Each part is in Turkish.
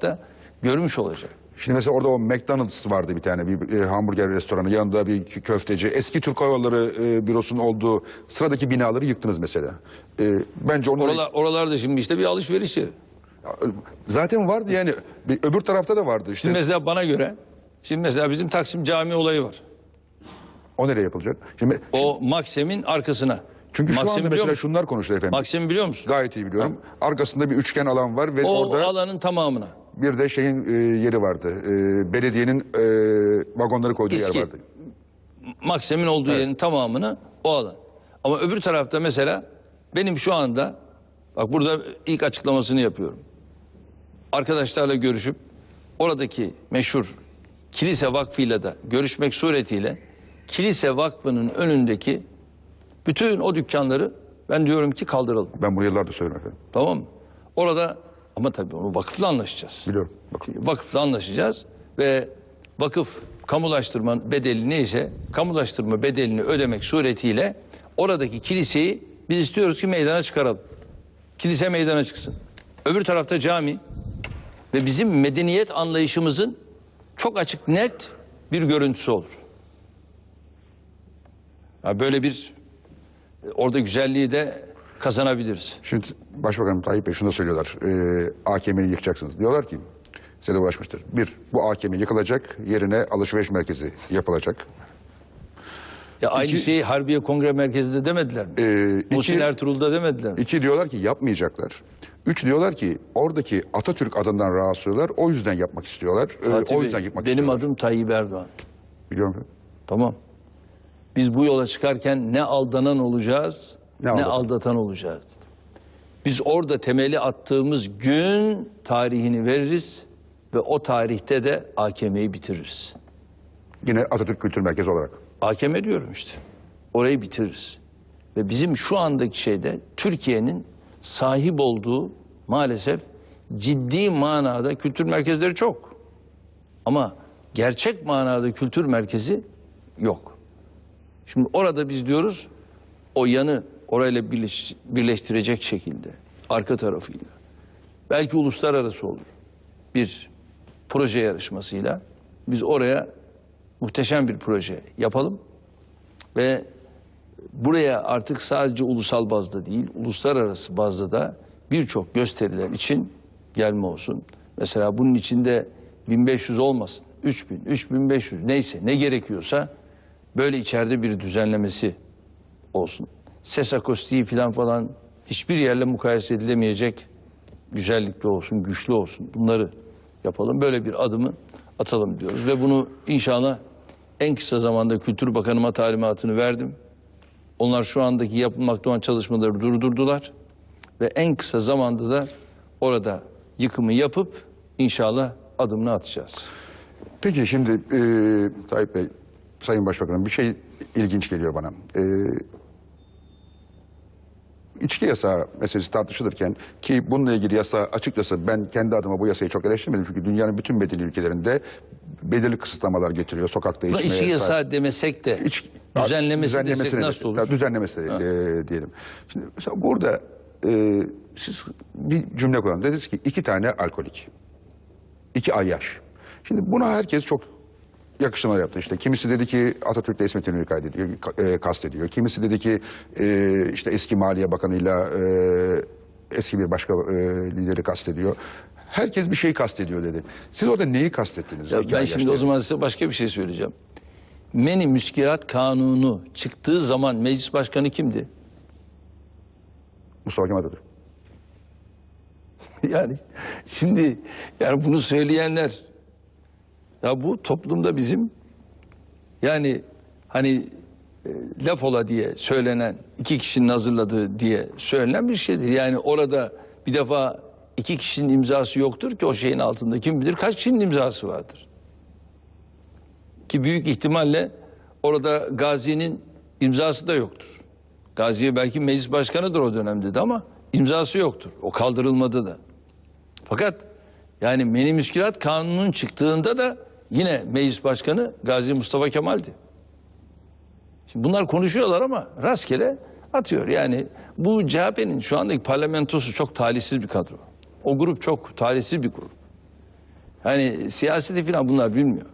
tarafta görmüş olacak. Şimdi mesela orada o McDonald's vardı bir tane bir e, hamburger restoranı yanında bir kö- köfteci. Eski Türk Hava Yolları e, bürosunun olduğu sıradaki binaları yıktınız mesela. E, bence onu Oralar, oralarda şimdi işte bir alışveriş yeri. zaten vardı yani bir, öbür tarafta da vardı işte. Şimdi mesela bana göre, şimdi mesela bizim Taksim Cami olayı var. O nereye yapılacak? Şimdi O Maksim'in arkasına. çünkü şu Maksim anda biliyor mesela musun? şunlar konuşuluyor efendim. Maksim'i biliyor musun? Gayet iyi biliyorum. Arkasında bir üçgen alan var ve O orada alanın tamamına. Bir de şeyin e, yeri vardı. E, belediyenin e, vagonları koyduğu İSKİ. yer vardı. Maksim'in olduğu yerin tamamını o alan. Ama öbür tarafta mesela benim şu anda bak burada ilk açıklamasını yapıyorum. Arkadaşlarla görüşüp oradaki meşhur kilise vakfıyla da görüşmek suretiyle kilise vakfının önündeki bütün o dükkanları ben diyorum ki kaldıralım. Ben bunu yıllardır söylüyorum efendim. Tamam mı? Orada ama tabii onu vakıfla anlaşacağız. Biliyorum. Bakın. Vakıfla anlaşacağız ve vakıf kamulaştırma bedeli neyse kamulaştırma bedelini ödemek suretiyle oradaki kiliseyi biz istiyoruz ki meydana çıkaralım. Kilise meydana çıksın. Öbür tarafta cami ve bizim medeniyet anlayışımızın çok açık net bir görüntüsü olur. Ya böyle bir e, orada güzelliği de kazanabiliriz. Şimdi Başbakanım Tayyip Bey şunu da söylüyorlar. E, AKM'yi yıkacaksınız. Diyorlar ki size de ulaşmıştır. Bir, bu AKM yıkılacak. Yerine alışveriş merkezi yapılacak. Ya aynı İki- şeyi Harbiye Kongre Merkezi'nde demediler mi? Ee, Muhsin iki- Ertuğrul'da demediler mi? İki diyorlar ki yapmayacaklar. Üç diyorlar ki oradaki Atatürk adından rahatsız oluyorlar. O yüzden yapmak istiyorlar. E, Fatih o Bey, yüzden yıkmak Benim istiyorlar. adım Tayyip Erdoğan. Biliyorum efendim. Tamam. Biz bu yola çıkarken ne aldanan olacağız Ne ne, aldatan? aldatan olacağız. Biz orada temeli attığımız gün tarihini veririz ve o tarihte de AKM'yi bitiririz. Yine Atatürk Kültür Merkezi olarak. AKM diyorum işte. Orayı bitiririz. Ve bizim şu andaki şeyde Türkiye'nin sahip olduğu maalesef ciddi manada kültür merkezleri çok. Ama gerçek manada kültür merkezi yok. Şimdi orada biz diyoruz o yanı orayla birleş- birleştirecek şekilde arka tarafıyla belki uluslararası olur bir proje yarışmasıyla biz oraya muhteşem bir proje yapalım ve buraya artık sadece ulusal bazda değil, uluslararası bazda da birçok gösteriler için gelme olsun. Mesela bunun içinde 1500 olmasın, 3000, 3500 neyse ne gerekiyorsa böyle içeride bir düzenlemesi olsun. Ses akustiği falan falan hiçbir yerle mukayese edilemeyecek güzellikli olsun, güçlü olsun. Bunları yapalım. Böyle bir adımı atalım diyoruz ve bunu inşallah en kısa zamanda Kültür Bakanıma talimatını verdim. Onlar şu andaki yapılmakta olan çalışmaları durdurdular ve en kısa zamanda da orada yıkımı yapıp inşallah adımını atacağız. Peki şimdi e, Tayyip Bey, Sayın Başbakanım bir şey ilginç geliyor bana. E, içki yasağı meselesi tartışılırken ki bununla ilgili yasa açıkçası ben kendi adıma bu yasayı çok eleştirmedim. Çünkü dünyanın bütün medeni ülkelerinde belirli kısıtlamalar getiriyor. Sokakta içmeye. içki yasağı demesek de İç- düzenlemesi, düzenlemesi desek nasıl olur? Düzenlemesi e, diyelim. Şimdi mesela burada e, siz bir cümle kullandınız. Dediniz ki iki tane alkolik. iki ayyaş. Şimdi buna herkes çok yakıştırmalar yaptı. İşte kimisi dedi ki Atatürk'le İsmet İnönü'yü kaydediyor, ka- e, kastediyor. Kimisi dedi ki e, işte eski Maliye Bakanı'yla e, eski bir başka e, lideri kastediyor. Herkes bir şey kastediyor dedi. Siz orada neyi kastettiniz? Ya ben şimdi o zaman size başka bir şey söyleyeceğim. Meni Müskirat Kanunu çıktığı zaman meclis başkanı kimdi? Mustafa Kemal Atatürk. yani şimdi yani bunu söyleyenler ya bu toplumda bizim yani hani e, laf ola diye söylenen iki kişinin hazırladığı diye söylenen bir şeydir. Yani orada bir defa iki kişinin imzası yoktur ki o şeyin altında kim bilir kaç kişinin imzası vardır. Ki büyük ihtimalle orada Gazi'nin imzası da yoktur. Gazi'ye belki meclis başkanıdır o dönemde de ama imzası yoktur. O kaldırılmadı da. Fakat yani Meni Müskilat Kanunu'nun çıktığında da yine meclis başkanı Gazi Mustafa Kemal'di. Şimdi bunlar konuşuyorlar ama rastgele atıyor. Yani bu CHP'nin şu andaki parlamentosu çok talihsiz bir kadro. O grup çok talihsiz bir grup. Yani siyaseti falan bunlar bilmiyor.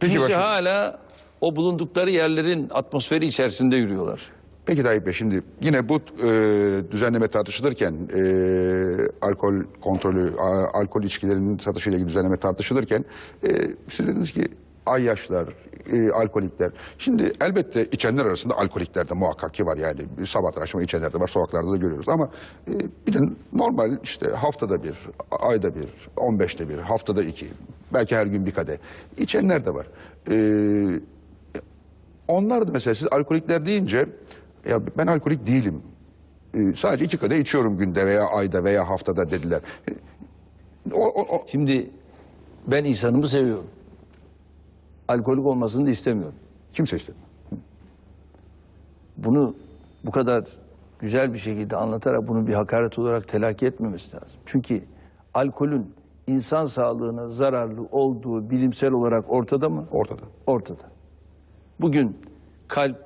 Peki başkanım. hala o bulundukları yerlerin atmosferi içerisinde yürüyorlar. Peki Tayyip Bey şimdi yine bu e, düzenleme tartışılırken e, alkol kontrolü, a- alkol içkilerinin satışıyla ilgili düzenleme tartışılırken e, siz dediniz ki ayyaşlar, e, alkolikler. Şimdi elbette içenler arasında alkolikler de muhakkak ki var yani sabahtan akşama içenler de var sokaklarda da görüyoruz ama e, bir de normal işte haftada bir, ayda bir, 15'te bir, haftada iki, belki her gün bir kadeh içenler de var. E, onlar da mesela siz alkolikler deyince ya ben alkolik değilim. Ee, sadece iki kadeh içiyorum günde veya ayda veya haftada dediler. O, o, o- Şimdi ben insanımı seviyorum. Alkolik olmasını da istemiyorum. kimse istemiyor. Bunu bu kadar güzel bir şekilde anlatarak bunu bir hakaret olarak telakki etmemesi lazım. Çünkü alkolün insan sağlığına zararlı olduğu bilimsel olarak ortada mı? Ortada. Ortada. Bugün kalp,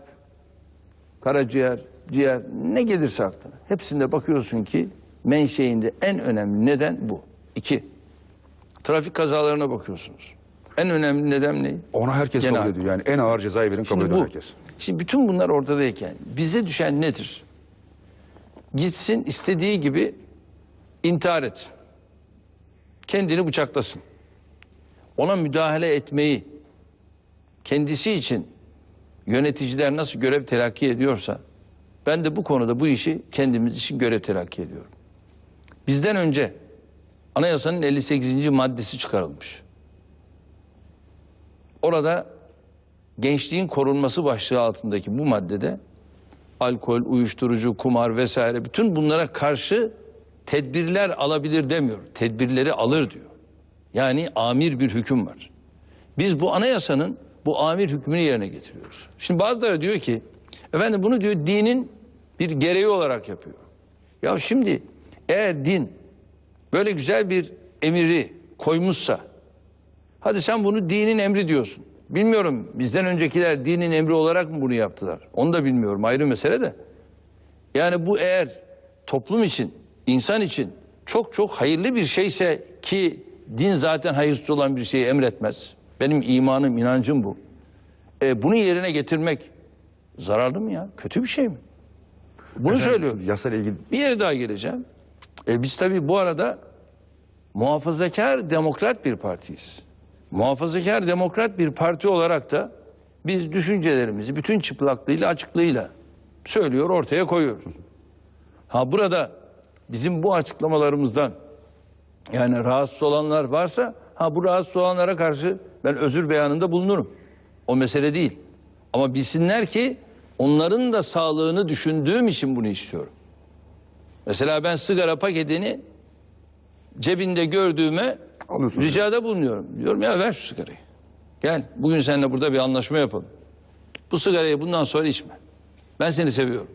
karaciğer, ciğer ne gelirse aklına hepsinde bakıyorsun ki menşeinde en önemli neden bu. İki, trafik kazalarına bakıyorsunuz. En önemli neden ne? Ona herkes Gene kabul ediyor. Yani en ağır cezayı verin kabul ediyor herkes. şimdi bütün bunlar ortadayken bize düşen nedir? Gitsin istediği gibi intihar etsin. Kendini bıçaklasın. Ona müdahale etmeyi kendisi için yöneticiler nasıl görev telakki ediyorsa ben de bu konuda bu işi kendimiz için görev telakki ediyorum. Bizden önce anayasanın 58. maddesi çıkarılmış. Orada gençliğin korunması başlığı altındaki bu maddede alkol, uyuşturucu, kumar vesaire bütün bunlara karşı tedbirler alabilir demiyor. Tedbirleri alır diyor. Yani amir bir hüküm var. Biz bu anayasanın bu amir hükmünü yerine getiriyoruz. Şimdi bazıları diyor ki efendim bunu diyor dinin bir gereği olarak yapıyor. Ya şimdi eğer din böyle güzel bir emiri koymuşsa Hadi sen bunu dinin emri diyorsun. Bilmiyorum bizden öncekiler dinin emri olarak mı bunu yaptılar? Onu da bilmiyorum ayrı mesele de. Yani bu eğer toplum için, insan için çok çok hayırlı bir şeyse ki din zaten hayırsız olan bir şeyi emretmez. Benim imanım, inancım bu. E, bunu yerine getirmek zararlı mı ya? Kötü bir şey mi? Bunu söylüyorum. Yasal ilgili Bir yere daha geleceğim. E biz tabii bu arada muhafazakar demokrat bir partiyiz. Muhafazakar demokrat bir parti olarak da biz düşüncelerimizi bütün çıplaklığıyla açıklığıyla söylüyor ortaya koyuyoruz. Ha burada bizim bu açıklamalarımızdan yani rahatsız olanlar varsa ha bu rahatsız olanlara karşı ben özür beyanında bulunurum. O mesele değil. Ama bilsinler ki onların da sağlığını düşündüğüm için bunu istiyorum. Mesela ben sigara paketini cebinde gördüğüme Alıyorsun. ricada bulunuyorum. Diyorum ya ver şu sigarayı. Gel bugün seninle burada bir anlaşma yapalım. Bu sigarayı bundan sonra içme. Ben seni seviyorum.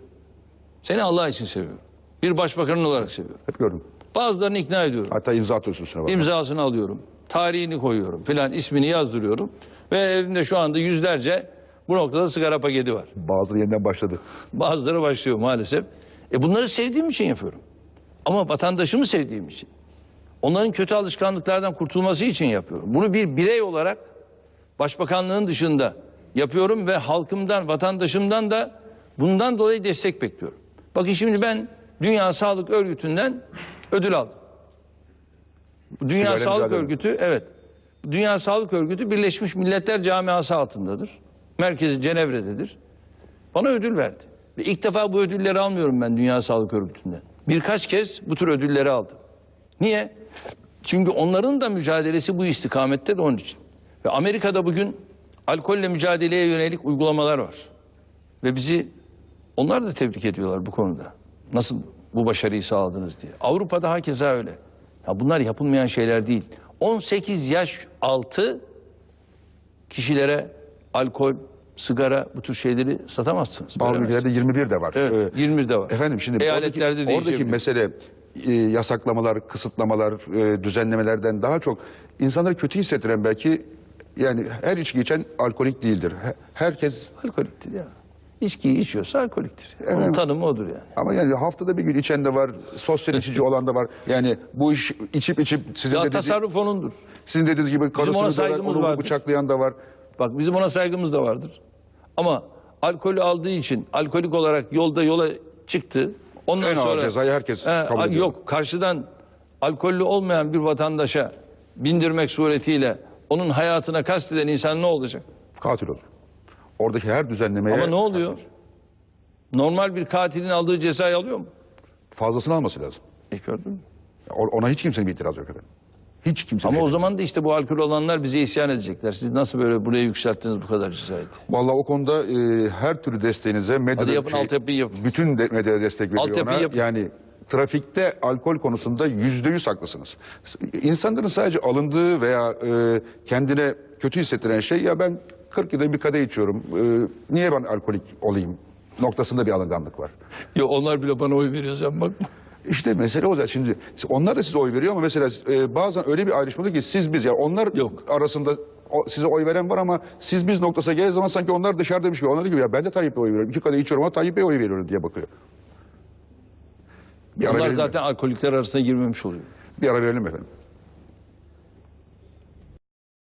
Seni Allah için seviyorum. Bir başbakanın olarak seviyorum. hep gördüm. Bazılarını ikna ediyorum. Hatta imza atıyorsun üstüne bak. İmzasını alıyorum. Tarihini koyuyorum filan ismini yazdırıyorum. Ve evimde şu anda yüzlerce bu noktada sigara paketi var. Bazıları yeniden başladı. Bazıları başlıyor maalesef. E bunları sevdiğim için yapıyorum. Ama vatandaşımı sevdiğim için. Onların kötü alışkanlıklardan kurtulması için yapıyorum. Bunu bir birey olarak başbakanlığın dışında yapıyorum ve halkımdan, vatandaşımdan da bundan dolayı destek bekliyorum. Bakın şimdi ben Dünya Sağlık Örgütü'nden ödül aldım. Bu Dünya Sigara Sağlık. Örgütü evet. Dünya Sağlık Örgütü Birleşmiş Milletler Camiası altındadır. Merkezi Cenevre'dedir. Bana ödül verdi. Ve ilk defa bu ödülleri almıyorum ben Dünya Sağlık Örgütü'nden. Birkaç kez bu tür ödülleri aldım. Niye? Çünkü onların da mücadelesi bu istikamette de onun için. Ve Amerika'da bugün alkolle mücadeleye yönelik uygulamalar var. Ve bizi onlar da tebrik ediyorlar bu konuda. Nasıl bu başarıyı sağladınız diye. Avrupa'da hakeza öyle. Ya bunlar yapılmayan şeyler değil. 18 yaş altı kişilere alkol, sigara bu tür şeyleri satamazsınız. Bazı ülkelerde 21 de var. Evet, 21 de var. Efendim şimdi Eyaletlerde oradaki, oradaki mesele e, yasaklamalar, kısıtlamalar, e, düzenlemelerden daha çok insanları kötü hissettiren belki yani her içki içen alkolik değildir. He- Herkes Alkoliktir ya. İçkiyi içiyorsa alkoliktir. Onun Evet. tanımı odur yani. Ama yani haftada bir gün içen de var, sosyal içici olan da var. Yani bu iş içip içip sizin Ya dediğiniz, tasarruf onundur. sizin dediğiniz gibi karısını döven, saygımız onu bıçaklayan da var. Bak bizim ona saygımız da vardır. Ama alkolü aldığı için alkolik olarak yolda yola çıktı. Ondan En ağır sonra cezayı herkes He, kabul ediyor. Yok karşıdan alkollü olmayan bir vatandaşa bindirmek suretiyle onun hayatına kasteden insan ne olacak? Katil olur. Oradaki her düzenlemeye Ama ne oluyor? Normal bir katilin aldığı cezayı alıyor mu? fazlasını alması lazım. E gördün mü? Ona hiç kimsenin bir itirazı yok efendim. Hiç kimsenin. Ama o zaman da işte bu alkol olanlar bize isyan edecekler. Siz nasıl böyle buraya yükselttiniz bu kadar diye. Vallahi o konuda e, her türlü desteğinize medyada Hadi yapın, altyapıyı yapın. bütün de, medyada destek veriyor Altyapıyı ona. yapın. Yani trafikte alkol konusunda yüzde yüz haklısınız. İnsanların sadece alındığı veya e, kendine kötü hissettiren şey ya ben 40 yılda bir kadeh içiyorum. e, niye ben alkolik olayım? Noktasında bir alınganlık var. Yo onlar bile bana oy veriyor sen bak. İşte mesele o zaten. Şimdi onlar da size oy veriyor ama mesela e, bazen öyle bir ayrışma oluyor ki siz biz ya onlar Yok. arasında o- size oy veren var ama siz biz noktasına geldiği zaman sanki onlar dışarıdaymış gibi. Onlar diyor ki ya ben de Tayyip'e oy veriyorum. İki kadeh içiyorum ama Tayyip'e oy veriyorum diye bakıyor. Bir mi? zaten alkolikler arasında girmemiş oluyor. bir ara verelim efendim.